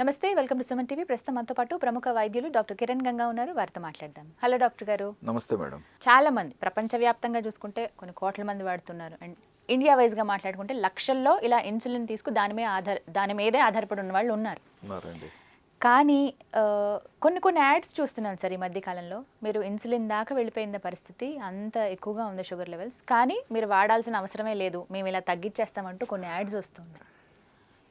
నమస్తే welcome to Suman TV. ప్రస్తుతం మనతో పాటు ప్రముఖ వైద్యులు డాక్టర్ కిరణ్ గంగా ఉన్నారు. వారితో మాట్లాడదాం. హలో డాక్టర్ గారు. నమస్తే మేడం. చాలా మంది ప్రపంచవ్యాప్తంగా చూసుకుంటే కొన్ని కోట్ల మంది వాడుతున్నారు. అండ్ ఇండియా వైజ్గా మాట్లాడుకుంటే లక్షల్లో ఇలా ఇన్సులిన్ తీసుకు దాని మీద ఆధార దాని మీదే ఆధారపడి ఉన్న వాళ్ళు ఉన్నారు. కానీ కొన్ని కొన్ని యాడ్స్ చూస్తున్నాం సార్ ఈ మధ్య కాలంలో. మీరు ఇన్సులిన్ దాకా వెళ్ళిపోయిన పరిస్థితి అంత ఎక్కువగా ఉంది షుగర్ లెవెల్స్. కానీ మీరు వాడాల్సిన అవసరమే లేదు. మేము ఇలా తగ్గించేస్తామంటూ కొన్ని యాడ్స్ వస్తున్నాయి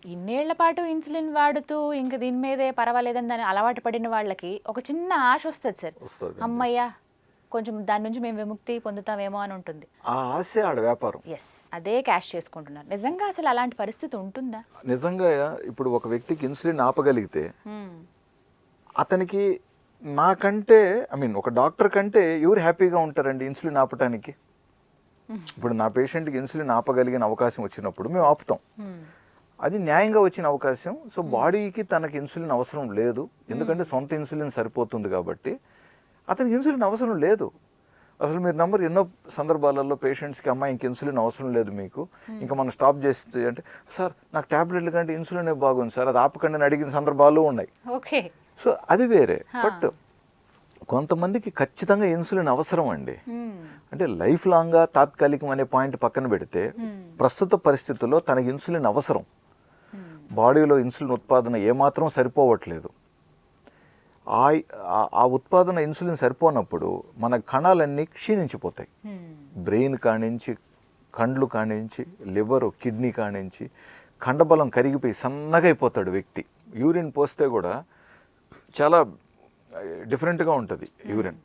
ఇన్నేళ్ళ పాటు ఇన్సులిన్ వాడుతూ ఇంక దీని మీదే పర్వాలేదని దాని అలవాటు పడిన వాళ్ళకి ఒక చిన్న ఆశ వస్తుంది సార్. వస్తుంది. అమ్మయ్య కొంచెం దాని నుంచి మేము విముక్తి పొందుతామేమో అని ఉంటుంది. ఆ ఆశ ఆడ వ్యాపారం. ఎస్ అదే క్యాష్ చేసుకుంటున్నారు. నిజంగా అసలు అలాంటి పరిస్థితి ఉంటుందా? నిజంగా ఇప్పుడు ఒక వ్యక్తికి ఇన్సులిన్ ఆపగలిగితే హ్మ్. అతనికి నాకంటే ఐ మీన్ ఒక డాక్టర్ కంటే ఎవరు హ్యాపీగా ఉంటారండి ఇన్సులిన్ ఆపటానికి? ఇప్పుడు నా పేషెంట్కి ఇన్సులిన్ ఆపగలిగిన అవకాశం వచ్చినప్పుడు మేము ఆపుతాం. హ్మ్. అది న్యాయంగా వచ్చిన అవకాశం. సో బాడీకి తనకి ఇన్సులిన్ అవసరం లేదు. ఎందుకంటే సొంత ఇన్సులిన్ సరిపోతుంది కాబట్టి. అతనికి ఇన్సులిన్ అవసరం లేదు. అసలు మీరు నంబర్ ఎన్నో సందర్భాలలో పేషెంట్స్కి అమ్మాయి ఇంక ఇన్సులిన్ అవసరం లేదు మీకు. ఇంకా మనం స్టాప్ చేస్తే అంటే సార్ నాకు ట్యాబ్లెట్ల కంటే ఇన్సులిన్ బాగుంది సార్. అది ఆపకండి అని అడిగిన సందర్భాలు ఉన్నాయి. ఓకే. సో అది వేరే. బట్ కొంతమందికి ఖచ్చితంగా ఇన్సులిన్ అవసరం అండి. అంటే లైఫ్ లాంగ్గా తాత్కాలికం అనే పాయింట్ పక్కన పెడితే ప్రస్తుత పరిస్థితుల్లో తనకి ఇన్సులిన్ అవసరం. బాడీలో ఇన్సులిన్ ఉత్పాదన ఏమాత్రం సరిపోవట్లేదు. ఆ ఆ- ఉత్పాదన ఇన్సులిన్ సరిపోనప్పుడు మన కణాలన్నీ క్షీణించిపోతాయి. హ్మ్. బ్రెయిన్ కానించి కండ్లు కానించి లివర్ కిడ్నీ కానించి కండబలం కరిగిపోయి సన్నగా అయిపోతాడు వ్యక్తి. యూరిన్ పోస్తే కూడా చాలా డిఫరెంట్గా ఉంటుంది యూరిన్.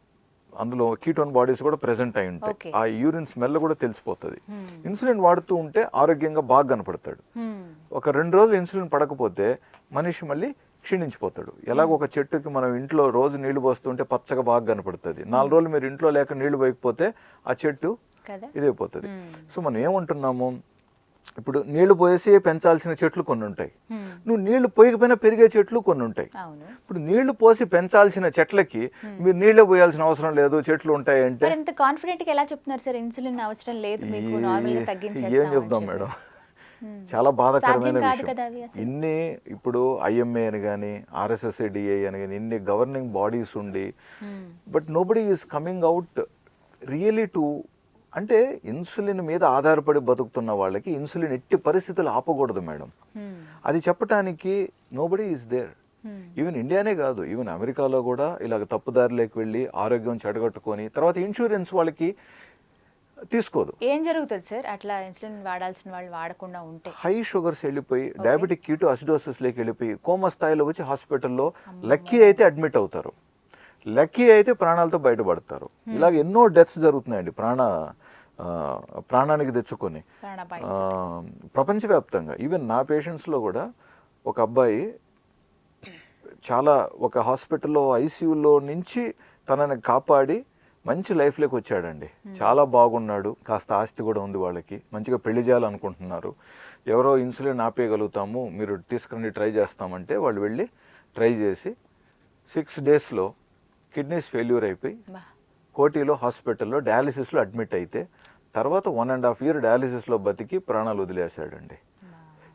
అందులో కీటోన్ బాడీస్ కూడా ప్రెసెంట్ అయి ఉంటాయి. ఆ యూరిన్ స్మెల్ కూడా తెలిసిపోతుంది. ఇన్సులిన్ వాడుతూ ఉంటే ఆరోగ్యంగా బాగా కనపడతాడు. ఒక రెండు రోజులు ఇన్సులిన్ పడకపోతే మనిషి మళ్ళీ క్షీణించిపోతాడు. ఎలాగ ఒక చెట్టుకి మనం ఇంట్లో రోజు నీళ్ళు పోస్తుంటే పచ్చగా బాగా కనపడుతుంది. నాలుగు రోజులు మీరు ఇంట్లో లేక నీళ్ళు పోయకపోతే ఆ చెట్టు ఇదైపోతుంది. సో మనం ఏమంటున్నాము? ఇప్పుడు నీళ్ళు పోసి పెంచాల్సిన చెట్లు కొన్ని ఉంటాయి. నువ్వు నీళ్ళు పోయకపోయినా పెరిగే చెట్లు కొన్ని ఉంటాయి. ఇప్పుడు నీళ్ళు పోసి పెంచాల్సిన చెట్లకి మీరు నీళ్ళు పోయాల్సిన అవసరం లేదు చెట్లు ఉంటాయి అంటే కాన్ఫిడెంట్గా ఎలా చెప్తున్నారు సార్? ఇన్సులిన్ అవసరం లేదు ఏం చెప్దాం మేడం? చాలా బాధాకరమైన విషయం. ఇన్ని ఇప్పుడు ఐఎంఏ అని కానీ ఆర్ఎస్ఎస్ఏడిఏ అని కానీ ఇన్ని గవర్నింగ్ బాడీస్ ఉండి. But nobody is coming out really to అంటే ఇన్సులిన్ మీద ఆధారపడి బతుకుతున్న వాళ్ళకి ఇన్సులిన్ ఎట్టి పరిస్థితులు ఆపకూడదు మేడం. హ్మ్. అది చెప్పడానికి నోబడి ఈజ్ దేర్. ఈవెన్ ఇండియానే కాదు ఈవెన్ అమెరికాలో కూడా ఇలాగ తప్పుదారిలోకి వెళ్ళి ఆరోగ్యం చెడగొట్టుకొని తర్వాత ఇన్సూరెన్స్ వాళ్ళకి తీసుకోదు. ఏం జరుగుతుంది సార్? అట్లా ఇన్సులిన్ వాడాల్సిన వాళ్ళు వాడకుండా ఉంటే. హై షుగర్స్ వెళ్ళిపోయి డయాబెటిక్ కీటో అసిడోసిస్లోకి వెళ్ళిపోయి కోమా స్థాయిలో వచ్చి హాస్పిటల్లో లక్కీ అయితే అడ్మిట్ అవుతారు. లక్కీ అయితే ప్రాణాలతో బయటపడతారు. ఇలాగ ఎన్నో డెత్స్ జరుగుతున్నాయండి ప్రాణ ప్రాణానికి తెచ్చుకొని. ప్రపంచవ్యాప్తంగా ఈవెన్ నా పేషెంట్స్లో కూడా ఒక అబ్బాయి చాలా ఒక హాస్పిటల్లో ఐసీయూలో నుంచి తనని కాపాడి మంచి లైఫ్లోకి వచ్చాడండి. చాలా బాగున్నాడు. కాస్త ఆస్తి కూడా ఉంది వాళ్ళకి. మంచిగా పెళ్ళి చేయాలనుకుంటున్నారు. ఎవరో ఇన్సులిన్ ఆపేయగలుగుతాము మీరు తీసుకుని ట్రై చేస్తామంటే వాళ్ళు వెళ్ళి ట్రై చేసి సిక్స్ డేస్లో కిడ్నీస్ ఫెయిల్యూర్ అయిపోయి. కోటిలో హాస్పిటల్లో డయాలిసిస్లో అడ్మిట్ అయితే తర్వాత వన్ అండ్ హాఫ్ ఇయర్ డయాలిసిస్లో బతికి ప్రాణాలు వదిలేశాడండి.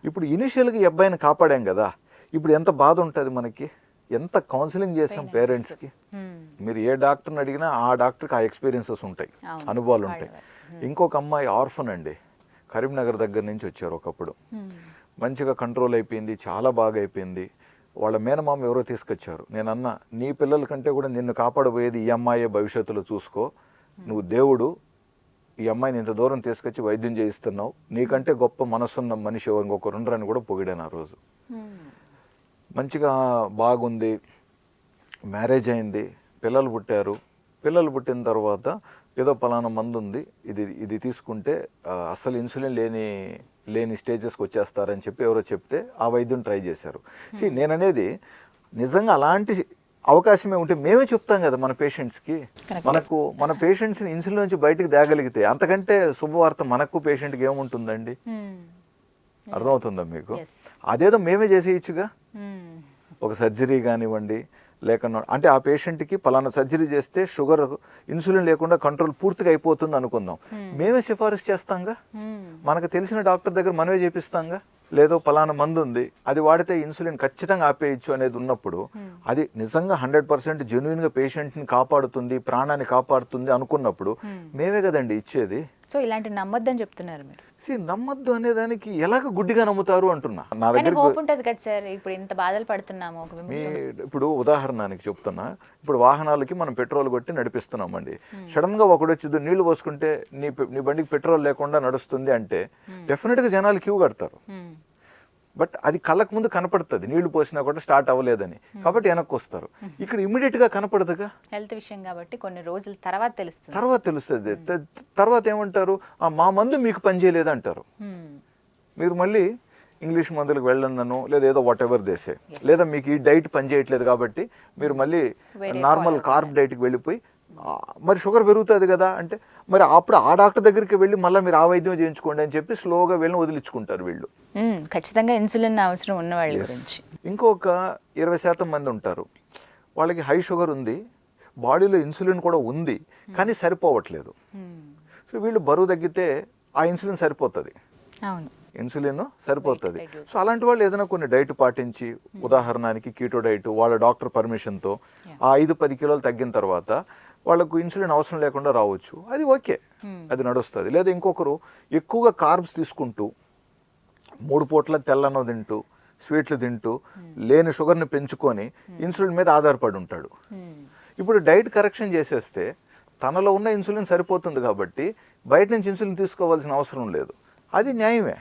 ఇప్పుడు ఇనిషియల్గా ఈ అబ్బాయిని కాపాడాం కదా ఇప్పుడు ఎంత బాధ ఉంటుంది మనకి? ఎంత కౌన్సిలింగ్ చేసాం పేరెంట్స్కి? హ్మ్. మీరు ఏ డాక్టర్ని అడిగినా ఆ డాక్టర్కి ఆ ఎక్స్పీరియన్సెస్ ఉంటాయి. అనుభవాలు ఉంటాయి వాళ్ళ- ఇంకొక అమ్మాయి ఆర్ఫన్ అండి కరీంనగర్ దగ్గర నుంచి వచ్చారు ఒకప్పుడు. హ్మ్. మంచిగా కంట్రోల్ అయిపోయింది చాలా బాగా అయిపోయింది. వాళ్ళ మేనమామ ఎవరో తీసుకొచ్చారు. నేను అన్నా నీ పిల్లల కంటే కూడా నిన్ను కాపాడబోయేది ఈ అమ్మాయే భవిష్యత్తులో చూసుకో. నువ్వు దేవుడు ఈ అమ్మాయిని ఇంత దూరం తీసుకొచ్చి వైద్యం చేయిస్తున్నావు. నీకంటే గొప్ప మనసున్న మనిషి ఇంకొకరు ఉండరని కూడా పొగిడాను ఆ రోజు. మంచిగా బాగుంది. మ్యారేజ్ అయింది. పిల్లలు పుట్టారు. పిల్లలు పుట్టిన తర్వాత ఏదో పలానా మందు ఉంది ఇది ఇది తీసుకుంటే ఆ, అస్సలు ఇన్సులిన్ లేని లేని స్టేజెస్కి వచ్చేస్తారని చెప్పి ఎవరో చెప్తే ఆ వైద్యం ట్రై చేశారు సి నేననేది నిజంగా అలాంటి అవకాశమే ఉంటే మేమే చెప్తాం కదా మన పేషెంట్స్కి. మనకు మన పేషెంట్స్ని ఇన్సులిన్ నుంచి బయటకు తేగలిగితే అంతకంటే శుభవార్త మనకు పేషెంట్కి ఏముంటుందండి హ్మ్. అర్థమవుతుందా మీకు. అదేదో మేమే చేసేయచ్చుగా హ్మ్. ఒక సర్జరీ కానివ్వండి లేకుండా అంటే ఆ పేషెంట్కి పలానా సర్జరీ చేస్తే షుగర్ ఇన్సులిన్ లేకుండా కంట్రోల్ పూర్తిగా అయిపోతుంది అనుకుందాం. మేమే సిఫారసు చేస్తాంగా. మనకు తెలిసిన డాక్టర్ దగ్గర మనమే చేపిస్తాంగా? లేదో పలానా మందు ఉంది అది వాడితే ఇన్సులిన్ ఖచ్చితంగా ఆపేయచ్చు అనేది ఉన్నప్పుడు అది నిజంగా హండ్రెడ్ పర్సెంట్ జెన్యున్గా పేషెంట్ని కాపాడుతుంది ప్రాణాన్ని కాపాడుతుంది అనుకున్నప్పుడు మేమే కదండి ఇచ్చేది? సో ఇలాంటి నమ్మొద్దని చెప్తున్నారు మీరు. సి నమ్మద్దు అనే దానికి ఎలాగ గుడ్డిగా నమ్ముతారు అంటున్నా? నా దగ్గర హోప్ ఉంటుంది కదా సార్ ఇప్పుడు ఇంత బాధలు పడుతున్నాము ఒక ఇప్పుడు ఉదాహరణకి చెప్తున్నా ఇప్పుడు వాహనాలకి మనం పెట్రోల్ కొట్టి నడిపిస్తున్నామండి. సడన్గా ఒకడు వచ్చి "ఇదిగో నీళ్ళు పోసుకుంటే నీ నీ బండికి పెట్రోల్ లేకుండా నడుస్తుంది అంటే డెఫినెట్గా జనాలు క్యూ కడతారు. బట్ అది కళ్ళకు ముందు కనపడుతుంది. నీళ్ళు పోసినా కూడా స్టార్ట్ అవ్వలేదని. కాబట్టి వెనక్కి వస్తారు ఇక్కడ ఇమీడియట్గా కనపడదుగా? హెల్త్ విషయం కాబట్టి కొన్ని రోజుల తర్వాత తెలుస్తుంది. తర్వాత తెలుస్తుంది. తర్వాత ఏమంటారు? "ఆ, మా మందు మీకు పనిచేయలేదు అంటారు. మీరు మళ్ళీ ఇంగ్లీష్ మందులకు వెళ్ళను లేదా ఏదో వాట్ ఎవర్ దేసే లేదా మీకు ఈ డైట్ పనిచేయట్లేదు కాబట్టి మీరు మళ్ళీ నార్మల్ కార్బ్ డైట్కి వెళ్ళిపోయి మరి షుగర్ పెరుగుతుంది కదా అంటే మరి అప్పుడు ఆ డాక్టర్ దగ్గరికి వెళ్ళి మళ్ళీ మీరు ఆ వైద్యం చేయించుకోండి అని చెప్పి స్లోగా వెళ్ళి వదిలించుకుంటారు వీళ్ళు. ఖచ్చితంగా ఇన్సులిన్ అవసరం ఉన్న వాళ్ళ గురించి. ఇంకొక ఇరవై శాతం మంది ఉంటారు. వాళ్ళకి హై షుగర్ ఉంది బాడీలో ఇన్సులిన్ కూడా ఉంది కానీ సరిపోవట్లేదు. సో వీళ్ళు బరువు తగ్గితే ఆ ఇన్సులిన్ సరిపోతుంది. అవును. ఇన్సులిన్ సరిపోతుంది. సో అలాంటి వాళ్ళు ఏదైనా కొన్ని డైట్ పాటించి ఉదాహరణకి కీటో డైట్ వాళ్ళ డాక్టర్ పర్మిషన్తో ఆ ఐదు పది కిలోలు తగ్గిన తర్వాత వాళ్ళకు ఇన్సులిన్ అవసరం లేకుండా రావచ్చు. అది ఓకే. అది నడుస్తుంది. లేదా ఇంకొకరు ఎక్కువగా కార్బ్స్ తీసుకుంటూ మూడు పూట్ల తెల్లన్నం తింటూ స్వీట్లు తింటూ లేని షుగర్ని పెంచుకొని ఇన్సులిన్ మీద ఆధారపడి ఉంటాడు. ఇప్పుడు డైట్ కరెక్షన్ చేసేస్తే తనలో ఉన్న ఇన్సులిన్ సరిపోతుంది కాబట్టి బయట నుంచి ఇన్సులిన్ తీసుకోవాల్సిన అవసరం లేదు. అది న్యాయమే.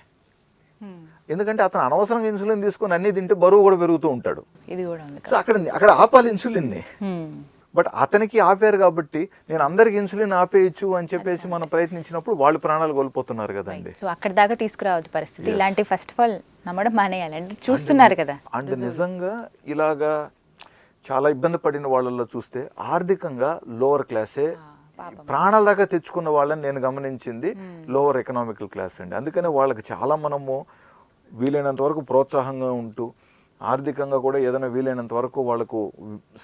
ఎందుకంటే అతను అనవసరంగా ఇన్సులిన్ తీసుకొని అన్ని తింటే బరువు కూడా పెరుగుతూ ఉంటాడు. ఇది కూడా ఉంది. సో అక్కడ అక్కడ ఆపాలి ఇన్సులిన్ని. బట్ అతనికి ఆపారు కాబట్టి నేను అందరికి ఇన్సులిన్ ఆపేయచ్చు అని చెప్పేసి మనం ప్రయత్నించినప్పుడు వాళ్ళు ప్రాణాలు కోల్పోతున్నారు కదండి. సో అక్కడ దాకా తీసుకురావద్దు పరిస్థితి. ఇలాంటి ఫస్ట్ ఆఫ్ ఆల్ నమ్మడం మానేయాలి. అంటే చూస్తున్నారు కదా. అండ్ నిజంగా ఇలాగా చాలా ఇబ్బంది పడిన వాళ్ళల్లో చూస్తే ఆర్థికంగా లోవర్ క్లాసే ప్రాణాల దాకా తెచ్చుకున్న వాళ్ళని నేను గమనించింది లోవర్ ఎకనామికల్ క్లాస్ అండి. అందుకనే వాళ్ళకి చాలా మనము వీలైనంత వరకు ప్రోత్సాహంగా ఉంటూ ఆర్థికంగా కూడా ఏదైనా వీలైనంత వరకు వాళ్ళకు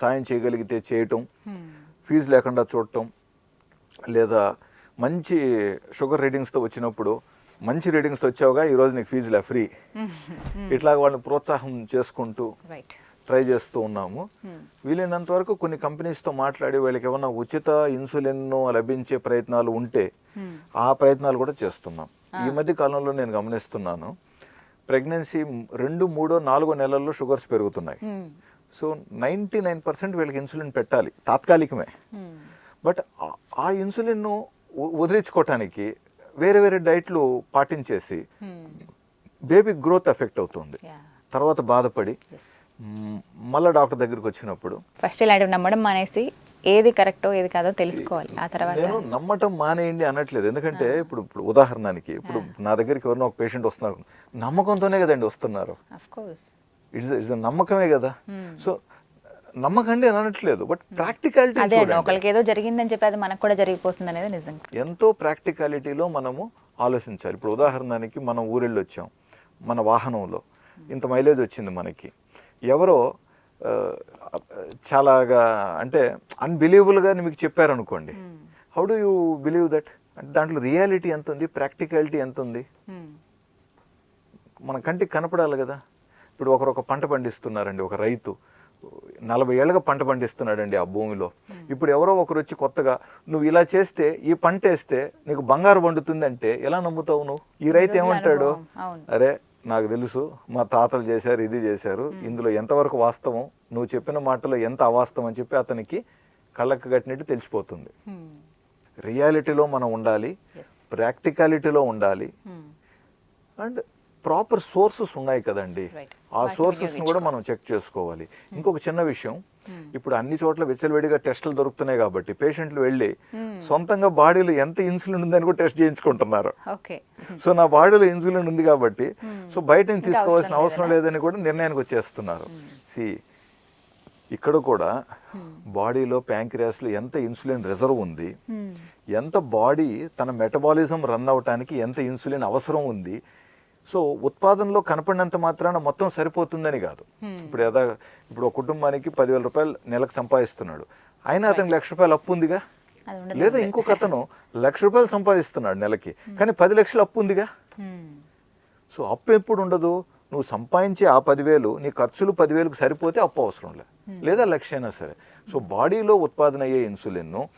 సాయం చేయగలిగితే చేయటం. ఫీజు లేకుండా చూడటం లేదా మంచి షుగర్ రీడింగ్స్తో వచ్చినప్పుడు మంచి రీడింగ్స్తో వచ్చావుగా ఈరోజు నీకు ఫీజులే ఫ్రీ. ఇట్లా వాళ్ళని ప్రోత్సాహం చేసుకుంటూ ట్రై చేస్తూ ఉన్నాము. వీలైనంత వరకు కొన్ని కంపెనీస్తో మాట్లాడి వీళ్ళకి ఏమన్నా ఉచిత ఇన్సులిన్ లభించే ప్రయత్నాలు ఉంటే ఆ ప్రయత్నాలు కూడా చేస్తున్నాం. ఈ మధ్య కాలంలో నేను గమనిస్తున్నాను ప్రెగ్నెన్సీ రెండు మూడో నాలుగో నెలల్లో షుగర్స్ పెరుగుతున్నాయి మ్మ్. సో నైంటీ నైన్ పర్సెంట్ వీళ్ళకి ఇన్సులిన్ పెట్టాలి తాత్కాలికమే మ్మ్. బట్ ఆ- ఇన్సులిన్ను వదిలించుకోవటానికి వేరే వేరే డైట్లు పాటించేసి మ్మ్. బేబీ గ్రోత్ ఎఫెక్ట్ అవుతుంది. తర్వాత బాధపడి మళ్ళా డాక్టర్ దగ్గరికి వచ్చినప్పుడు ఫస్ట్ ఇలాంటివి నమ్మడం మానేసి ఏది కరెక్టో ఏది కాదో తెలుసుకోవాలి. ఆ తర్వాత నేను నమ్మటం మానేయండి అనట్లేదు ఎందుకంటే ఇప్పుడు ఇప్పుడు ఉదాహరణకి ఇప్పుడు నా దగ్గరికి ఎవరైనా ఒక పేషెంట్ వస్తున్నారు. నమ్మకంతోనే కదండి వస్తున్నారు. ఇట్స్ ఇట్స్ నమ్మకమే కదా. సో నమ్మకండి అని అనట్లేదు. బట్ ప్రాక్టికాలిటీ అదే అండి ఒకరికి ఏదో జరిగిందని చెప్పి అది మనకు కూడా జరిగిపోతుంది అనేది నిజం. ఎంతో ప్రాక్టికాలిటీలో మనము ఆలోచించాలి. ఇప్పుడు ఉదాహరణకి మనం ఊరెళ్ళి వచ్చాం మన వాహనంలో. ఇంత మైలేజ్ వచ్చింది మనకి. ఎవరో చాలాగా అంటే అన్బిలీవబుల్గా మీకు చెప్పారనుకోండి. How do you believe that అంటే దాంట్లో రియాలిటీ ఎంత ఉంది? ప్రాక్టికాలిటీ ఎంత ఉంది? మ్మ్. మన కంటికి కనపడాలి కదా. ఇప్పుడు ఒకరు ఒక పంట పండిస్తున్నారండి ఒక రైతు. నలభై ఏళ్ళగా పంట పండిస్తున్నాడండి ఆ భూమిలో. ఇప్పుడు ఎవరో ఒకరు వచ్చి కొత్తగా నువ్వు ఇలా చేస్తే ఈ పంట వేస్తే నీకు బంగారు పండుతుంది అంటే ఎలా నమ్ముతావు నువ్వు? ఈ రైతు ఏమంటాడు. అరే నాకు తెలుసు మా తాతలు చేశారు ఇది చేశారు ఇందులో ఎంతవరకు వాస్తవం నువ్వు చెప్పిన మాటలో ఎంత అవాస్తవం అని చెప్పి అతనికి కళ్ళకు కట్టినట్టు తెలిసిపోతుంది. రియాలిటీలో మనం ఉండాలి. ప్రాక్టికాలిటీలో ఉండాలి. అండ్ ప్రాపర్ సోర్సెస్ ఉన్నాయి కదండి. ఆ వాటిని సోర్సెస్ కూడా మనం చెక్ చేసుకోవాలి. ఇంకొక చిన్న విషయం ఇప్పుడు అన్ని చోట్ల విచ్చలవిడిగా టెస్టులు దొరుకుతున్నాయి కాబట్టి పేషెంట్లు వెళ్ళి సొంతంగా బాడీలో ఎంత ఇన్సులిన్ ఉందని కూడా టెస్ట్ చేయించుకుంటున్నారు. సో నా బాడీలో ఇన్సులిన్ ఉంది కాబట్టి సో బయట నుంచి తీసుకోవాల్సిన అవసరం లేదని కూడా నిర్ణయానికి వచ్చేస్తున్నారు. సి ఇక్కడ కూడా బాడీలో ప్యాంక్రియాస్లో ఎంత ఇన్సులిన్ రిజర్వ్ ఉంది. ఎంత బాడీ తన మెటబాలిజం రన్ అవటానికి ఎంత ఇన్సులిన్ అవసరం ఉంది సో ఉత్పాదనలో కనపడినంత మాత్రాన మొత్తం సరిపోతుందని కాదు. ఇప్పుడు ఏదా ఇప్పుడు ఒక కుటుంబానికి పదివేల రూపాయలు నెలకు సంపాదిస్తున్నాడు. అయినా అతనికి లక్ష రూపాయలు అప్పు ఉందిగా? లేదా ఇంకొక అతను లక్ష రూపాయలు సంపాదిస్తున్నాడు నెలకి. కానీ పది లక్షలు అప్పు ఉందిగా? మ్మ్. సో అప్పు ఎప్పుడు ఉండదు? నువ్వు సంపాదించే ఆ పదివేలు నీ ఖర్చులు పదివేలకు సరిపోతే అప్పు అవసరం లే. లేదా లక్ష అయినా సరే. సో బాడీలో ఉత్పాదన అయ్యే ఇన్సులిన్ను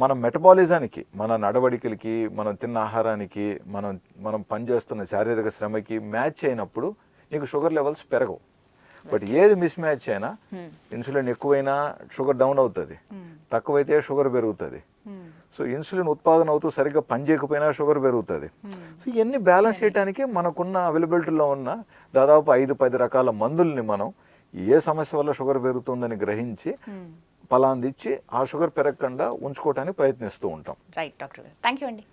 మన మెటబాలిజానికి మన నడవడికలకి మనం తిన్న ఆహారానికి మనం మనం పనిచేస్తున్న శారీరక శ్రమకి మ్యాచ్ అయినప్పుడు నీకు షుగర్ లెవెల్స్ పెరగవు. బట్ ఏది మిస్ మ్యాచ్ అయినా ఇన్సులిన్ ఎక్కువైనా షుగర్ డౌన్ అవుతుంది. తక్కువైతే షుగర్ పెరుగుతుంది. సో ఇన్సులిన్ ఉత్పాదన అవుతూ సరిగ్గా పనిచేయకపోయినా షుగర్ పెరుగుతుంది. సో ఇవన్నీ బ్యాలెన్స్ చేయడానికి మనకున్న అవైలబిలిటీలో ఉన్న దాదాపు ఐదు పది రకాల మందుల్ని మనం ఏ సమస్య వల్ల షుగర్ పెరుగుతుందని గ్రహించి పలాంది ఇచ్చి ఆ షుగర్ పెరగకుండా ఉంచుకోవడానికి ప్రయత్నిస్తూ ఉంటాం. రైట్ డాక్టర్ గారు. థ్యాంక్ యూ అండి.